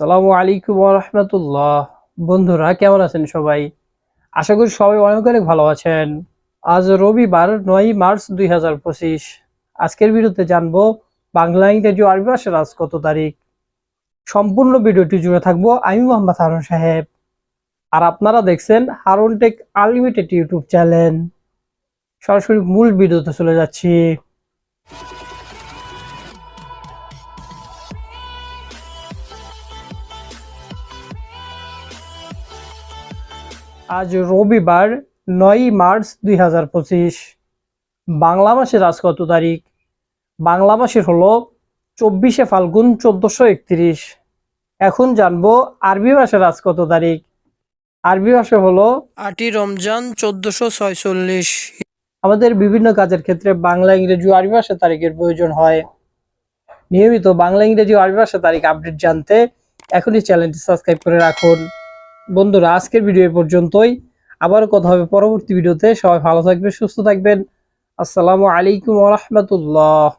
সালামু আলাইকুম রহমতুল্লাহ। বন্ধুরা, কেমন আছেন সবাই? আশা করি সবাই অনেক অনেক ভালো আছেন। আজ রবিবার নয় মার্চ দুই হাজার পঁচিশ। আজকের ভিডিওতে জানব বাংলা ইংরেজি আরবি ভাষার আজ কত তারিখ। সম্পূর্ণ ভিডিওটি জুড়ে থাকব আমি মোহাম্মদ হারুন সাহেব। আর আপনারা দেখছেন Harun tech unlimited YouTube channel. সরাসরি মূল ভিডিওতে চলে যাচ্ছি। আজ রবিবার নয় মার্চ দুই হাজার পঁচিশ। বাংলা মাসের আজ কত তারিখ? বাংলা মাসের হলো চব্বিশে ফাল্গুন চোদ্দশো একত্রিশ। এখন জানব আরবি ভাষার আজ কত তারিখ? আরবি ভাষা হলো আটই রমজান চোদ্দশো ছয়চল্লিশ। আমাদের বিভিন্ন কাজের ক্ষেত্রে বাংলা ইংরেজি ও আরবি ভাষা তারিখের প্রয়োজন হয়। নিয়মিত বাংলা ইংরেজি ও আরবি ভাষা তারিখ আপডেট জানতে এখনই চ্যানেলটি সাবস্ক্রাইব করে রাখুন। বন্ধুরা, আজকের ভিডিও পর্যন্তই। আবার কথা হবে পরবর্তী ভিডিওতে সবাই ভালো থাকবেন, সুস্থ থাকবেন। আসসালামু আলাইকুম রহমতুল্লাহ।